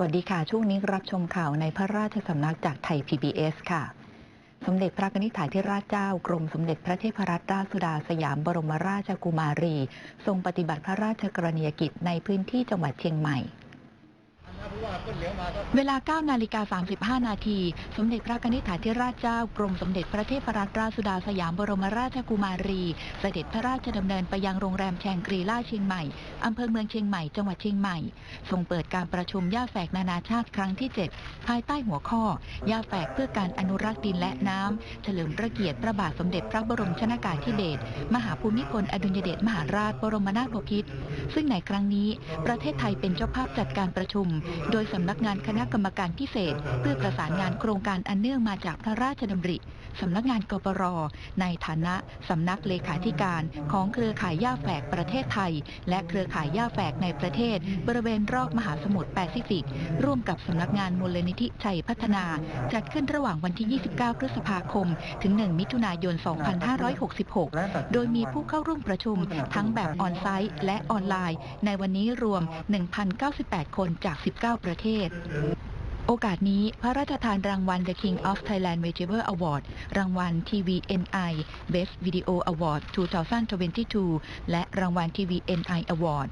วัสดีค่ะ ช่วงนี้รับชมข่าวในพระราชสำนักจากไทย PBS ค่ะ สมเด็จพระนิธิถายที่ราชเจ้ากรมสมเด็จพระเทพรัตนราชสุดาสยามบรมราชกุมารี ทรงปฏิบัติพระราชกรณียกิจในพื้นที่จังหวัดเชียงใหม่ เวลา9นาฬิกา35 นาที สมเด็จพระนิธิถาธิราชเจ้ากรมสมเด็จพระเทพรัตนราชสุดาสยามบรมราชกุมารี เสด็จพระราชดำเนินไปยังโรงแรมแชงกรีล่าเชียงใหม่ อำเภอเมืองเชียงใหม่ จังหวัดเชียงใหม่ ทรงเปิดการประชุมย่าแฝกนานาชาติครั้งที่ 7 ภายใต้หัวข้อย่าแฝกเพื่อการอนุรักษ์ดินและน้ำ เฉลิมพระเกียรติพระบาทสมเด็จพระบรมชนากาธิเบศร มหาภูมิพลอดุลยเดชมหาราชบรมนาถบพิตร ซึ่งในครั้งนี้ประเทศไทยเป็นเจ้าภาพจัดการประชุมโดยสำนักงานคณะกรรมการพิเศษ เพื่อประสานงานโครงการอันเนื่องมาจากพระราชดำริสำนักงานกปรในฐานะสำนักเลขาธิการของเครือข่ายย่าแฝกประเทศไทย และเครือข่ายย่าแฝกในประเทศ บริเวณรอบมหาสมุทรแปซิฟิก ร่วมกับสำนักงานมูลนิธิชัยพัฒนา จัดขึ้นระหว่างวันที่ 29 พฤษภาคม ถึง 1 มิถุนายน 2566 โดยมีผู้เข้าร่วมประชุมทั้งแบบออนไซต์และออนไลน์ ในวันนี้รวม 1,098 คนจาก 19ประเทศ โอกาสนี้พระราชทานรางวัล The King of Thailand Vegetable Award รางวัล TVNI Best Video Award 2022 และรางวัล TVNI Award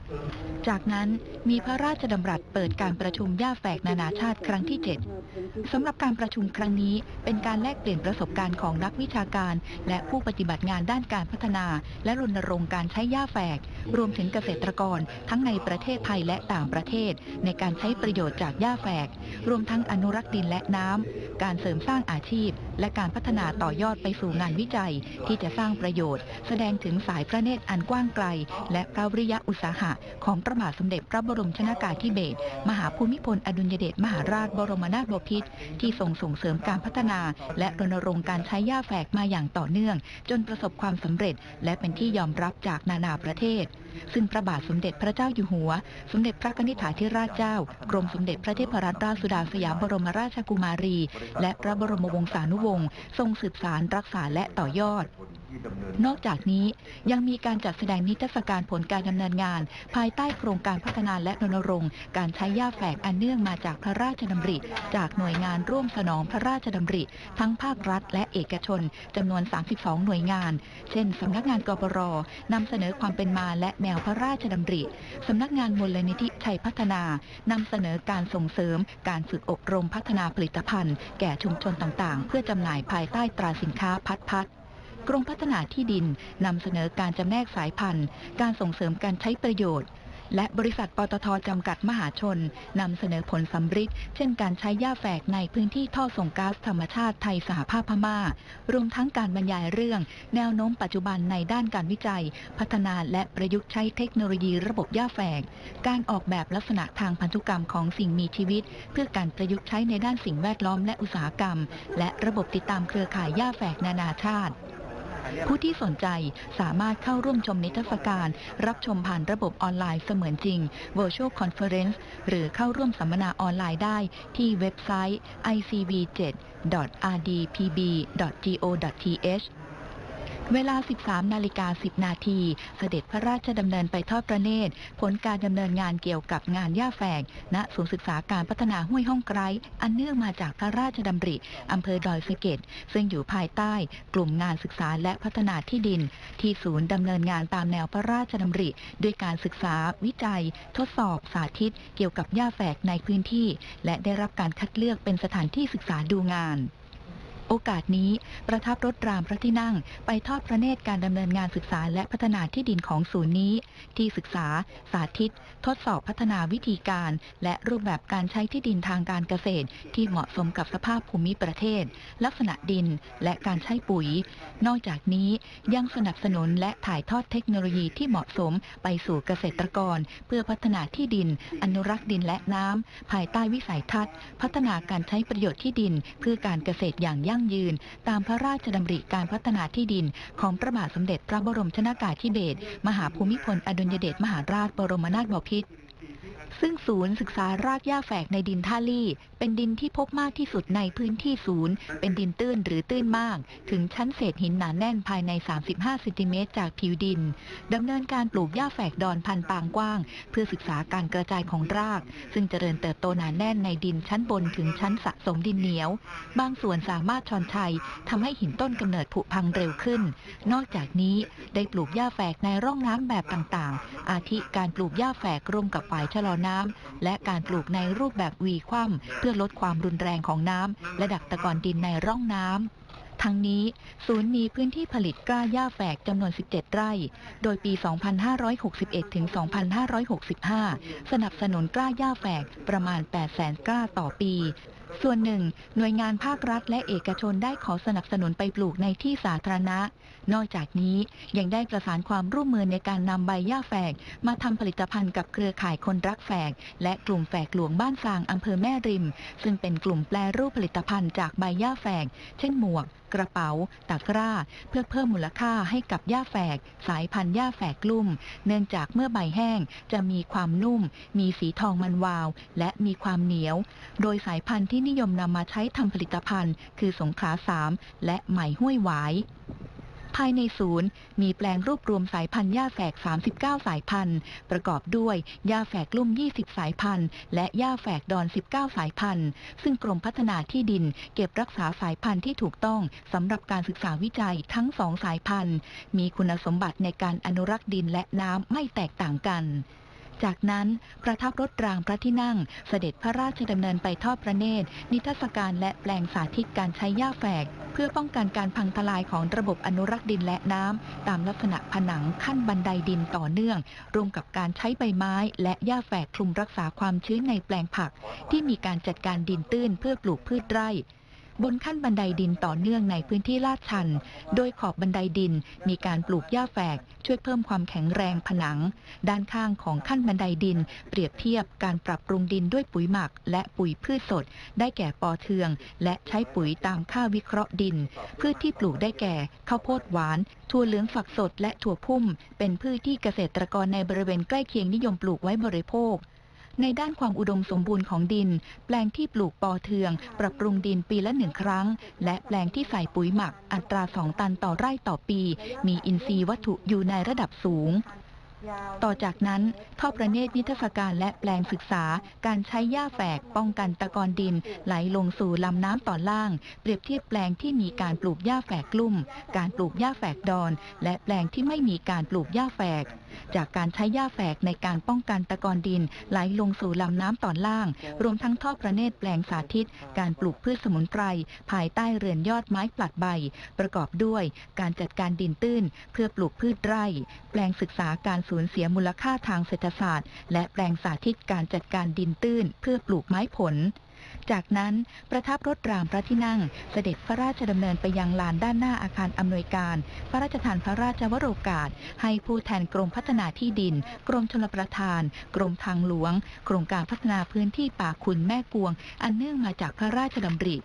จากนั้นมีพระราชดำรัสเปิดการประชุมย่าแฝกนานาชาติครั้งที่ 7 สำหรับการประชุมครั้งนี้เป็นการแลกเปลี่ยนประสบการณ์ของนักวิชาการ และผู้ปฏิบัติงานด้านการพัฒนา และรณรงค์การใช้ย่าแฝก รวมถึงเกษตรกร ทั้งในประเทศไทยและต่างประเทศ ในการใช้ประโยชน์จากย่าแฝกรวมทั้งอนุรักษ์ดินและน้ำ การเสริมสร้างอาชีพ และการพัฒนาต่อยอดไปสู่งานวิจัย ที่จะสร้างประโยชน์ แสดงถึงสายพระเนตรอันกว้างไกล และพระวิริยะอุตสาหะ ของพระบาทสมเด็จพระบรมชนากาธิเบศรมหาภูมิพลอดุลยเดชมหาราชบรมนาถบพิตรที่ทรงส่งเสริมการพัฒนา และรณรงค์การใช้ย่าแฝกมาอย่างต่อเนื่อง จนประสบความสำเร็จ และเป็นที่ยอมรับจากนานาประเทศ ซึ่งพระบาทสมเด็จพระเจ้าอยู่หัว สมเด็จพระนิธิถาธิราชเจ้ากรมสมเด็จพระเทพรัตนราชสุดาสยามบรมราชกุมารี และพระบรมวงศานุวงศ์ทรงสืบสารรักษาและต่อยอด นอกจากนี้ยังมีการจัดแสดงนิทรรศการผลการดำเนินงาน ภายใต้โครงการพัฒนาและรณรงค์ การใช้ย่าแฝกอันเนื่องมาจากพระราชดำริ จากหน่วยงานร่วมสนองพระราชดำริ ทั้งภาครัฐ และเอกชนจำนวน 32 หน่วยงาน เช่นสำนักงานกปรนำเสนอความเป็นมาและแนวพระราชดำริสำนักงานมูลนิธิชัยพัฒนานำเสนอการส่งเสริม การฝึกอบรมพัฒนาผลิตภัณฑ์ แก่ชุมชนต่างๆ เพื่อจำหน่ายภายใต้ตราสินค้าพัดพัด กรมพัฒนาที่ดินนำเสนอการจำแนกสายพันธุ์ การส่งเสริมการใช้ประโยชน์ และบริษัทปตทจำกัดมหาชนนำเสนอผลสำฤทธิ์เช่นการใช้ย่าแฝกในพื้นที่ท่อส่งก๊าซธรรมชาติไทยสหภาพพม่า รวมทั้งการบรรยายเรื่อง แนวโน้มปัจจุบันในด้านการวิจัย พัฒนาและประยุกต์ใช้เทคโนโลยีระบบย่าแฝก การออกแบบลักษณะทางพันธุกรรมของสิ่งมีชีวิต เพื่อการประยุกต์ใช้ในด้านสิ่งแวดล้อมและอุตสาหกรรม และระบบติดตามเครือข่ายย่าแฝกนานาชาติ ผู้ที่สนใจสามารถเข้าร่วมชมนิทรรศการ รับชมผ่านระบบออนไลน์เสมือนจริง Virtual Conference หรือเข้าร่วมสัมมนาออนไลน์ได้ที่เว็บไซต์ icv7.rdpb.go.th เวลา 13 นาฬิกา 10 นาที เสด็จพระราชดำเนินไปทอดพระเนตร ผลการดำเนินงานเกี่ยวกับงานย่าแฝก ณ ศูนย์ศึกษาการพัฒนาห้วยห้องไกรอันเนื่องมาจากพระราชดำริ อำเภอดอยสะเก็ด ซึ่งอยู่ภายใต้ กลุ่มงานศึกษาและพัฒนาที่ดิน ที่ศูนย์ดำเนินงานตามแนวพระราชดำริ ด้วยการศึกษา วิจัย ทดสอบ สาธิต เกี่ยวกับย่าแฝกในพื้นที่ และได้รับการคัดเลือกเป็นสถานที่ศึกษาดูงาน โอกาสนี้ประทับรถรามพระที่นั่ง ไปทอดพระเนตรการดำเนินงานศึกษาและพัฒนาที่ดินของศูนย์นี้ ที่ศึกษา สาธิต ทดสอบพัฒนาวิธีการ และรูปแบบการใช้ที่ดินทางการเกษตร ที่เหมาะสมกับสภาพภูมิประเทศ ลักษณะดินและการใช้ปุ๋ย นอกจากนี้ยังสนับสนุนและถ่ายทอดเทคโนโลยีที่เหมาะสมไปสู่เกษตรกร เพื่อพัฒนาที่ดิน อนุรักษ์ดินและน้ำภายใต้วิสัยทัศน์ พัฒนาการใช้ประโยชน์ที่ดิน เพื่อการเกษตรอย่างยั่งยืน ตามพระราชดำริการพัฒนาที่ดิน ของพระบาทสมเด็จพระบรมชนากาธิเบศรมหาภูมิพลอดุลยเดชมหาราชบรมนาถบพิตร ซึ่งศูนย์ศึกษารากหญ้าแฝกในดินท่าลี่ เป็นดินที่พบมากที่สุดในพื้นที่ศูนย์ เป็นดินตื้นหรือตื้นมาก ถึงชั้นเศษหินหนาแน่นภายใน 35เซนติเมตรจากผิวดินดำเนินการปลูกหญ้าแฝกดอนพันปางกว้าง เพื่อศึกษาการกระจายของราก ซึ่งเจริญเติบโตหนาแน่นในดินชั้นบนถึงชั้นสะสมดินเหนียว บางส่วนสามารถชอนชัยทำให้หินต้นกำเนิดผุพังเร็วขึ้น นอกจากนี้ได้ปลูกหญ้าแฝกในร่องน้ำแบบต่างๆ อาทิการปลูกหญ้าแฝกร่วมกับฝายชะลอน้ำและการปลูกในรูปแบบวีคว่ำเพื่อลดความรุนแรงของน้ำและดักตะกอนดินในร่องน้ำทั้งนี้ศูนย์มีพื้นที่ผลิตกล้าหญ้าแฝกจำนวน 17 ไร่ โดยปี 2561 ถึง 2565 สนับสนุนกล้าหญ้าแฝกประมาณ 800,000 กล้าต่อปี ส่วนหนึ่ง หน่วยงานภาครัฐและเอกชนได้ขอสนับสนุนไปปลูกในที่สาธารณะ นอกจากนี้ยังได้ประสานความร่วมมือในการนำใบหญ้าแฝก มาทำผลิตภัณฑ์กับเครือข่ายคนรักแฝก และกลุ่มแฝกหลวงบ้านฟางอำเภอแม่ริม ซึ่งเป็นกลุ่มแปรรูปผลิตภัณฑ์จากใบหญ้าแฝก เช่นหมวก กระเป๋า ตะกร้า เพื่อเพิ่มมูลค่าให้กับหญ้าแฝก สายพันธุ์หญ้าแฝกกลุ่ม เนื่องจากเมื่อใบแห้งจะมีความนุ่ม มีสีทองมันวาว และมีความเหนียว โดยสายพันธุ์ที่นิยมนำมาใช้ทำผลิตภัณฑ์ คือสงขลาสามและไหมห้วยหวาย ภายในศูนย์ มีแปลงรวบรวมสายพันธุ์หญ้าแฝก 39 สายพันธุ์ ประกอบด้วยหญ้าแฝกลุ่ม 20 สายพันธุ์ และหญ้าแฝกดอน 19 สายพันธุ์ ซึ่งกรมพัฒนาที่ดิน เก็บรักษาสายพันธุ์ที่ถูกต้องสำหรับการศึกษาวิจัยทั้งสองสายพันธุ์ มีคุณสมบัติในการอนุรักษ์ดินและน้ำไม่แตกต่างกัน จากนั้นประทับรถรางพระที่นั่ง เสด็จพระราชดำเนินไปทอดพระเนตร นิทรรศการและแปลงสาธิตการใช้หญ้าแฝก เพื่อป้องกันการพังทลายของระบบอนุรักษ์ดินและน้ำ ตามลักษณะผนังขั้นบันไดดินต่อเนื่อง รวมกับการใช้ใบไม้ และหญ้าแฝกคลุมรักษาความชื้นในแปลงผัก ที่มีการจัดการดินตื้นเพื่อปลูกพืชไร่ บนขั้นบันไดดินต่อเนื่องในพื้นที่ลาดชัน โดยขอบบันไดดินมีการปลูกหญ้าแฝก ช่วยเพิ่มความแข็งแรงผนัง ด้านข้างของขั้นบันไดดิน เปรียบเทียบการปรับปรุงดินด้วยปุ๋ยหมัก และปุ๋ยพืชสด ได้แก่ปอเทือง และใช้ปุ๋ยตามค่าวิเคราะห์ดิน พืชที่ปลูกได้แก่ข้าวโพดหวานถั่วเหลืองฝักสดและถั่วพุ่ม เป็นพืชที่เกษตรกรในบริเวณใกล้เคียงนิยมปลูกไว้บริโภค ในด้านความอุดมสมบูรณ์ของดิน แปลงที่ปลูกปอเทือง ปรับปรุงดินปีละหนึ่งครั้ง และแปลงที่ใส่ปุ๋ยหมัก อัตราสองตันต่อไร่ต่อปี มีอินทรีย์วัตถุอยู่ในระดับสูงต่อจากนั้นทอดประเนตรนิทรรศการและแปลงศึกษา การใช้หญ้าแฝกป้องกันตะกอนดิน ไหลลงสู่ลำน้ำต่อล่าง เปรียบเทียบแปลงที่มีการปลูกหญ้าแฝกกลุ่ม การปลูกหญ้าแฝกดอน และแปลงที่ไม่มีการปลูกหญ้าแฝกจากการใช้หญ้าแฝกในการป้องกันตะกอนดินไหลลงสู่ลำน้ำตอนล่าง รวมทั้งทอดประเนตรแปลงสาธิต การปลูกพืชสมุนไพรภายใต้เรือนยอดไม้ปลัดใบ ประกอบด้วยการจัดการดินตื้น เพื่อปลูกพืชไร่ แปลงศึกษาการสูญเสียมูลค่าทางเศรษฐศาสตร์ และแปลงสาธิตการจัดการดินตื้น เพื่อปลูกไม้ผล จากนั้นประทับรถรางพระที่นั่ง เสด็จพระราชดำเนินไปยังลานด้านหน้าอาคารอำนวยการ พระราชทานพระราชวโรกาส ให้ผู้แทนกรมพัฒนาที่ดิน กรมชลประทาน กรมทางหลวง โครงการพัฒนาพื้นที่ป่าขุนแม่กวง อันเนื่องมาจากพระราชดำริ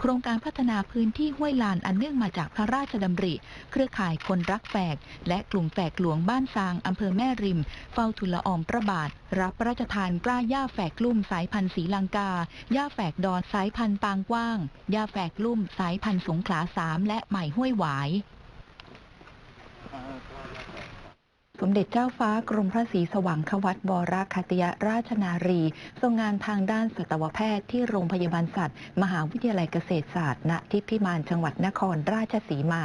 โครงการพัฒนาพื้นที่ห้วยลานอันเนื่องมาจากพระราชดำริ เครือข่ายคนรักแฝก และกลุ่มแฝกหลวงบ้านซางอำเภอแม่ริม เฝ้าทุลละอองพระบาท รับพระราชทานกล้าหญ้าแฝกลุ่มสายพันธุ์สีลังกาหญ้าแฝกดอนสายพันธุ์ปางกว้างหญ้าแฝกลุ่มสายพันธุ์สงขลาสามและใหม่ห้วยหวาย สมเด็จเจ้าฟ้ากรมพระศรีสว่างควัตบวรคติยราชนารี ทรงงานทางด้านสัตวแพทย์ที่โรงพยาบาลสัตว์ มหาวิทยาลัยเกษตรศาสตร์ ณ ทิพิมานจังหวัดนครราชสีมา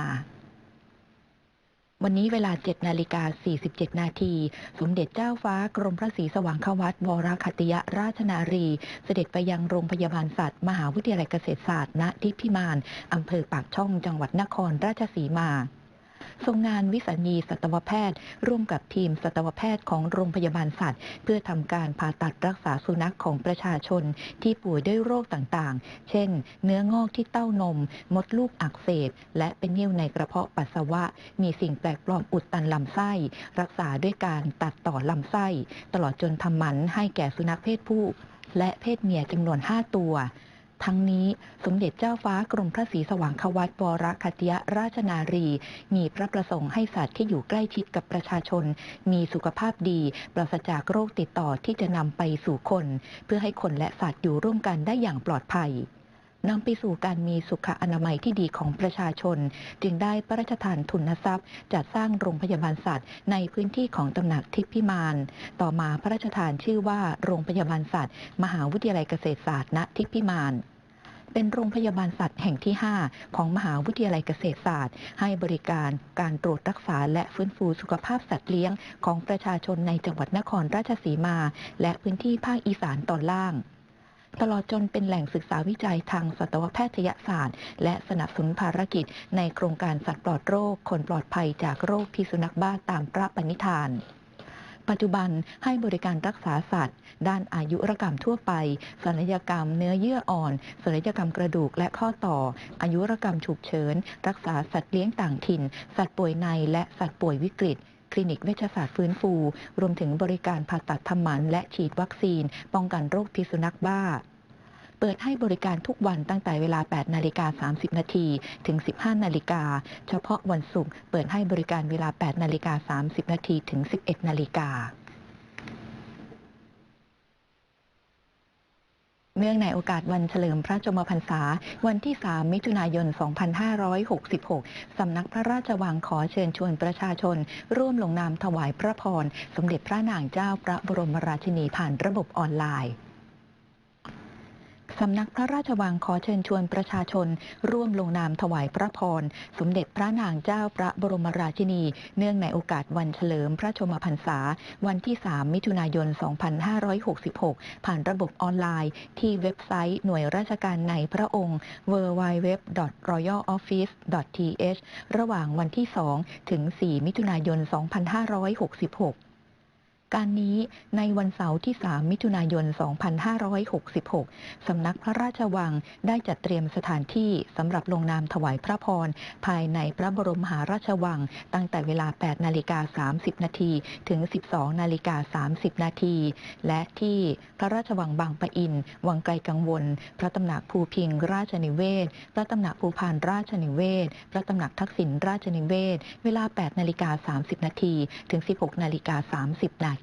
วันนี้เวลา 7 นาฬิกา 47 นาที สมเด็จเจ้าฟ้ากรมพระศรีสว่างควัตวรคติยราชนารี เสด็จไปยังโรงพยาบาลสัตว์ มหาวิทยาลัยเกษตรศาสตร์ ณ ทิพิมาน อำเภอปากช่อง จังหวัดนครราชสีมา ทรงงานวิสัญญีสัตวแพทย์ ร่วมกับทีมสัตวแพทย์ของโรงพยาบาลสัตว์ เพื่อทำการผ่าตัดรักษาสุนัขของประชาชน ที่ป่วยด้วยโรคต่างๆ เช่น เนื้องอกที่เต้านม มดลูกอักเสบ และเป็นนิ่วในกระเพาะปัสสาวะ มีสิ่งแปลกปลอมอุดตันลำไส้ รักษาด้วยการตัดต่อลำไส้ ตลอดจนทำหมันให้แก่สุนัขเพศผู้ และเพศเมียจำนวน 5 ตัว ทั้งนี้สมเด็จเจ้าฟ้ากรมพระศรีสว่างควัตวรคติยราชนารี มีพระประสงค์ให้สัตว์ที่อยู่ใกล้ชิดกับประชาชน มีสุขภาพดี ปราศจากโรคติดต่อที่จะนำไปสู่คน เพื่อให้คนและสัตว์อยู่ร่วมกันได้อย่างปลอดภัยนำไปสู่การมีสุขอนามัยที่ดีของประชาชน จึงได้พระราชทานทุนทรัพย์ จัดสร้างโรงพยาบาลสัตว์ ในพื้นที่ของตำหนักทิพพิมานต่อมาพระราชทานชื่อว่าโรงพยาบาลสัตว์ มหาวิทยาลัยเกษตรศาสตร์ณทิพพิมาน เป็นโรงพยาบาลสัตว์แห่งที่ 5 ของมหาวิทยาลัยเกษตรศาสตร์ ให้บริการการตรวจรักษาและฟื้นฟูสุขภาพสัตว์เลี้ยง ของประชาชนในจังหวัดนครราชสีมา และพื้นที่ภาคอีสานตอนล่างตลอดจนเป็นแหล่งศึกษาวิจัยทางสัตวแพทยศาสตร์ และสนับสนุนภารกิจ ในโครงการสัตว์ปลอดโรค คนปลอดภัยจากโรคพิษสุนัขบ้าตามพระปณิธาน ปัจจุบันให้บริการรักษาสัตว์ ด้านอายุรกรรมทั่วไปศัลยกรรมเนื้อเยื่ออ่อนศัลยกรรมกระดูกและข้อต่อ อายุรกรรมฉุกเฉิน รักษาสัตว์เลี้ยงต่างถิ่น สัตว์ป่วยในและสัตว์ป่วยวิกฤตคลินิกเวชศาสตร์ฟื้นฟู รวมถึงบริการผ่าตัดทำหมันและฉีดวัคซีน ป้องกันโรคพิษสุนัขบ้า เปิดให้บริการทุกวันตั้งแต่เวลา 8 นาฬิกา 30 นาทีถึง 15 นาฬิกา เฉพาะวันศุกร์เปิดให้บริการเวลา 8 นาฬิกา 30 นาทีถึง 11 นาฬิกาเนื่องในโอกาสวันเฉลิมพระชนมพรรษา วันที่ 3 มิถุนายน 2566 สำนักพระราชวังขอเชิญชวนประชาชน ร่วมลงนามถวายพระพร สมเด็จพระนางเจ้าพระบรมราชินีผ่านระบบออนไลน์ สำนักพระราชวังขอเชิญชวนประชาชน ร่วมลงนามถวายพระพร สมเด็จพระนางเจ้าพระบรมราชินี เนื่องในโอกาสวันเฉลิมพระชมพรรษา วันที่ 3 มิถุนายน 2566 ผ่านระบบออนไลน์ ที่เว็บไซต์หน่วยราชการในพระองค์ www.royaloffice.th ระหว่างวันที่ 2 ถึง 4 มิถุนายน 2566 การนี้ในวันเสาร์ที่ 3 มิถุนายน 2566 สำนักพระราชวังได้จัดเตรียมสถานที่สำหรับลงนามถวายพระพร ภายในพระบรมหาราชวัง ตั้งแต่เวลา 8 นาฬิกา 30 นาทีถึง 12 นาฬิกา 30 นาทีและที่พระราชวังบางปะอิน วังไกลกังวล พระตำหนักภูพิงราชนิเวศ พระตำหนักภูพานราชนิเวศ พระตำหนักทักษิณราชนิเวศ เวลา 8 นาฬิกา 30 นาทีถึง 16 นาฬิกา 30 นาที